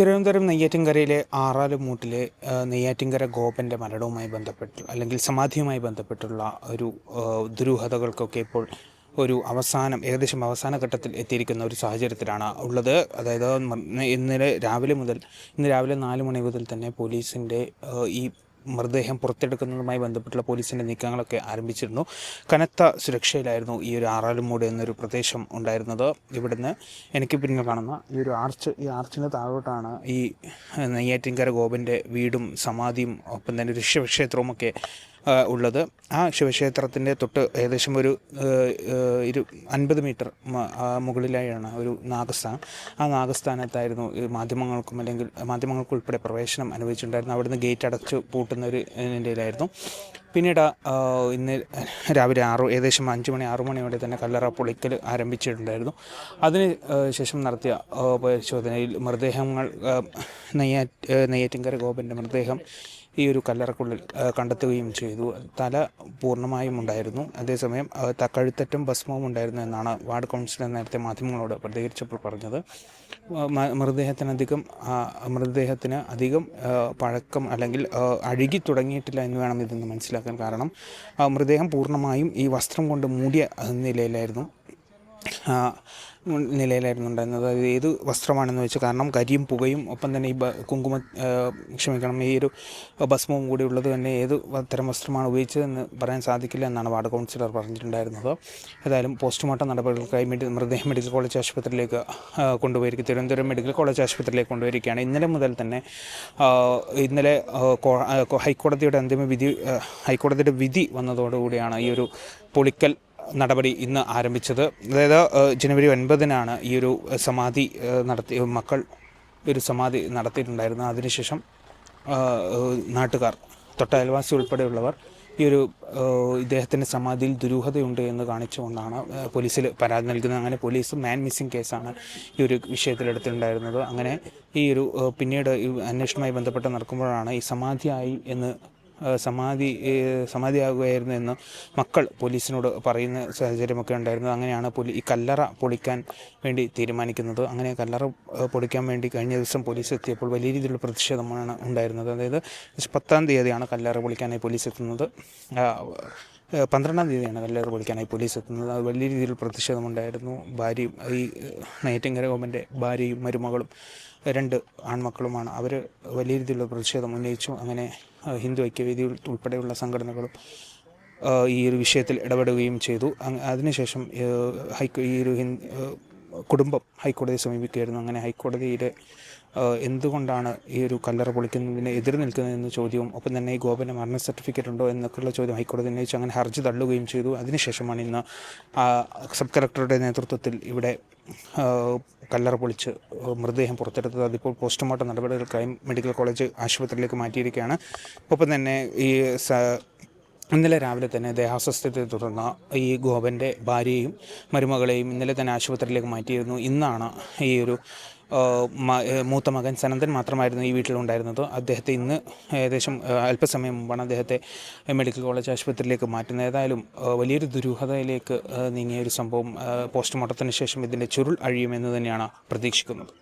തിരുവനന്തപുരം നെയ്യാറ്റിൻകരയിലെ ആറാലുമൂട്ടിലെ നെയ്യാറ്റിൻകര ഗോപന്റെ മരണവുമായി ബന്ധപ്പെട്ട് അല്ലെങ്കിൽ സമാധിയുമായി ബന്ധപ്പെട്ടുള്ള ഒരു ദുരൂഹതകൾക്കൊക്കെ ഇപ്പോൾ ഒരു അവസാനം ഏകദേശം അവസാന ഘട്ടത്തിൽ എത്തിയിരിക്കുന്ന ഒരു സാഹചര്യത്തിലാണ് ഉള്ളത്. അതായത് ഇന്നലെ രാവിലെ മുതൽ ഇന്ന് രാവിലെ നാല് മണി മുതൽ തന്നെ പോലീസിന്റെ ഈ മൃതദേഹം പുറത്തെടുക്കുന്നതുമായി ബന്ധപ്പെട്ടുള്ള പോലീസിന്റെ നീക്കങ്ങളൊക്കെ ആരംഭിച്ചിരുന്നു. കനത്ത സുരക്ഷയിലായിരുന്നു ഈ ഒരു ആറാലുമൂട് എന്നൊരു പ്രദേശം ഉണ്ടായിരുന്നത്. ഇവിടുന്ന് എനിക്ക് പിന്നിൽ കാണുന്ന ഈ ഒരു ആർച്ച് ഈ ആർച്ചിന് താഴോട്ടാണ് ഈ നെയ്യാറ്റിൻകര ഗോപന്റെ വീടും സമാധിയും ഒപ്പം തന്നെ ഋഷ്യക്ഷേത്രവും ഒക്കെ ഉള്ളത്. ആ ശിവക്ഷേത്രത്തിന്റെ തൊട്ട് ഏകദേശം ഒരു ഇരു അൻപത് മീറ്റർ മുകളിലായാണ് ഒരു നാഗസ്ഥാനം ആ നാഗസ്ഥാനത്തായിരുന്നു മാധ്യമങ്ങൾക്കും അല്ലെങ്കിൽ മാധ്യമങ്ങൾക്കുൾപ്പെടെ പ്രവേശനം അനുവദിച്ചിട്ടുണ്ടായിരുന്നു അവിടുന്ന് ഗേറ്റ് അടച്ചു പൂട്ടുന്ന ഒരു ഇതിലായിരുന്നു പിന്നീട് ഇന്ന് രാവിലെ ആറ് ഏകദേശം അഞ്ച് മണി ആറു മണിയോടെ തന്നെ കല്ലറ പൊളിക്കൽ ആരംഭിച്ചിട്ടുണ്ടായിരുന്നു. അതിന് ശേഷം നടത്തിയ പരിശോധനയിൽ മൃതദേഹങ്ങൾ നെയ്യാ നെയ്യാറ്റിൻകര ഗോപന്റെ മൃതദേഹം ഈ ഒരു കല്ലറക്കുള്ളിൽ കണ്ടെത്തുകയും ചെയ്തു. തല പൂർണമായും ഉണ്ടായിരുന്നു. അതേസമയം തക്കഴുത്തറ്റും ഭസ്മവും ഉണ്ടായിരുന്നു എന്നാണ് വാർഡ് കൗൺസിലർ നേരത്തെ മാധ്യമങ്ങളോട് പ്രതികരിച്ചപ്പോൾ പറഞ്ഞത്. മൃതദേഹത്തിനധികം മൃതദേഹത്തിന് അധികം പഴക്കം അല്ലെങ്കിൽ അഴുകി തുടങ്ങിയിട്ടില്ല എന്ന് വേണം ഇതെന്ന് മനസ്സിലാക്കാൻ കാരണം മൃതദേഹം പൂർണമായും ഈ വസ്ത്രം കൊണ്ട് മൂടിയ നിലയിലായിരുന്നു. നിലയിലായിരുന്നു ഉണ്ടായിരുന്നത്. അത് ഏത് വസ്ത്രമാണെന്ന് വെച്ചാൽ കാരണം കരിയും പുകയും ഒപ്പം തന്നെ ഈ കുങ്കുമ ക്ഷമിക്കണം ഈ ഒരു ഭസ്മവും കൂടി ഉള്ളത് തന്നെ ഏത് തരം വസ്ത്രമാണ് ഉപയോഗിച്ചതെന്ന് പറയാൻ സാധിക്കില്ല എന്നാണ് വാർഡ് കൗൺസിലർ പറഞ്ഞിട്ടുണ്ടായിരുന്നത്. ഏതായാലും പോസ്റ്റ്മോർട്ടം നടപടികൾക്കായി മെഡി മൃതദേഹം മെഡിക്കൽ കോളേജ് ആശുപത്രിയിലേക്ക് കൊണ്ടുപോയിരിക്കും. തിരുവനന്തപുരം മെഡിക്കൽ കോളേജ് ആശുപത്രിയിലേക്ക് കൊണ്ടുപോയിരിക്കുകയാണ്. ഇന്നലെ മുതൽ തന്നെ ഇന്നലെ ഹൈക്കോടതിയുടെ അന്തിമ വിധി ഹൈക്കോടതിയുടെ വിധി വന്നതോടുകൂടിയാണ് ഈ ഒരു പൊളിക്കൽ നടപടി ഇന്ന് ആരംഭിച്ചത്. അതായത് ജനുവരി ഒൻപതിനാണ് ഈ ഒരു സമാധി നടത്തി മക്കൾ ഒരു സമാധി നടത്തിയിട്ടുണ്ടായിരുന്നു അതിനുശേഷം നാട്ടുകാർ തൊട്ട അയൽവാസി ഉൾപ്പെടെയുള്ളവർ ഈ ഒരു ഇദ്ദേഹത്തിന്റെ സമാധിയിൽ ദുരൂഹതയുണ്ട് എന്ന് കാണിച്ചുകൊണ്ടാണ് പോലീസിൽ പരാതി നൽകുന്നത്. അങ്ങനെ പോലീസ് മാൻ മിസ്സിംഗ് കേസാണ് ഈ ഒരു വിഷയത്തിലെടുത്തിട്ടുണ്ടായിരുന്നത് അങ്ങനെ ഈ ഒരു പിന്നീട് അന്വേഷണവുമായി ബന്ധപ്പെട്ട് നടക്കുമ്പോഴാണ് ഈ സമാധിയായി എന്ന് സമാധി സമാധിയാകുകയായിരുന്നു എന്ന് മക്കൾ പോലീസിനോട് പറയുന്ന സാഹചര്യമൊക്കെ ഉണ്ടായിരുന്നു. അങ്ങനെയാണ് പോലീ ഈ കല്ലറ പൊളിക്കാൻ വേണ്ടി തീരുമാനിക്കുന്നത്. അങ്ങനെ കല്ലറ പൊളിക്കാൻ വേണ്ടി കഴിഞ്ഞ ദിവസം പോലീസ് എത്തിയപ്പോൾ വലിയ രീതിയിലുള്ള പ്രതിഷേധമാണ് ഉണ്ടായിരുന്നത്. അതായത് പത്താം തീയതിയാണ് കല്ലറ പൊളിക്കാനായി പോലീസ് എത്തുന്നത്. പന്ത്രണ്ടാം തീയതിയാണ് കല്ലറ പൊളിക്കാനായി പോലീസ് എത്തുന്നത്. അത് വലിയ രീതിയിൽ പ്രതിഷേധമുണ്ടായിരുന്നു. ഭാര്യയും ഈ നെയ്റ്റിങ്കര ഗവൺമെന്റ് ഭാര്യയും മരുമകളും രണ്ട് ആൺമക്കളുമാണ്. അവർ വലിയ രീതിയിലുള്ള പ്രതിഷേധം ഉന്നയിച്ചു. അങ്ങനെ ഹിന്ദു ഐക്യവേദി ഉൾ- ഉൾപ്പെടെയുള്ള സംഘടനകളും ഈ ഒരു വിഷയത്തിൽ ഇടപെടുകയും ചെയ്തു. അതിനുശേഷം ഹൈക്കോ ഈ ഒരു കുടുംബം ഹൈക്കോടതിയെ സമീപിക്കുകയായിരുന്നു. അങ്ങനെ ഹൈക്കോടതിയുടെ ഏഹ്, എന്തുകൊണ്ടാണ് ഈ ഒരു കല്ലറ പൊളിക്കുന്നതിന് എതിർ നിൽക്കുന്നതെന്ന ചോദ്യവും ഒപ്പം തന്നെ ഈ ഗോപന മരണ സർട്ടിഫിക്കറ്റ് ഉണ്ടോ എന്നൊക്കെയുള്ള ചോദ്യം ഹൈക്കോടതി ഉന്നയിച്ച് അങ്ങനെ ഹർജി തള്ളുകയും ചെയ്തു. അതിനുശേഷമാണ് ഇന്ന് സബ് കളക്ടറുടെ നേതൃത്വത്തിൽ ഇവിടെ കല്ലറ പൊളിച്ച് മൃതദേഹം പുറത്തെടുത്തത്. അതിപ്പോൾ പോസ്റ്റ്മോർട്ടം നടപടികൾക്കായി മെഡിക്കൽ കോളേജ് ആശുപത്രിയിലേക്ക് മാറ്റിയിരിക്കുകയാണ്. ഒപ്പം തന്നെ ഈ ഇന്നലെ രാവിലെ തന്നെ ദേഹാസ്വസ്ഥത്തെ തുടർന്ന് ഈ ഗോപന്റെ ഭാര്യയും മരുമകളെയും ഇന്നലെ തന്നെ ആശുപത്രിയിലേക്ക് മാറ്റിയിരുന്നു. ഇന്നാണ് ഈ ഒരു മൂത്ത മകൻ സനന്ദൻ മാത്രമായിരുന്നു ഈ വീട്ടിലുണ്ടായിരുന്നത്. അദ്ദേഹത്തെ ഇന്ന് ഏകദേശം അല്പസമയം മുമ്പാണ് അദ്ദേഹത്തെ മെഡിക്കൽ കോളേജ് ആശുപത്രിയിലേക്ക് മാറ്റുന്നത്. ഏതായാലും വലിയൊരു ദുരൂഹതയിലേക്ക് നീങ്ങിയ ഒരു സംഭവം പോസ്റ്റ്മോർട്ടത്തിന് ശേഷം ഇതിന്റെ ചുരുൾ അഴിയുമെന്ന് തന്നെയാണ് പ്രതീക്ഷിക്കുന്നത്.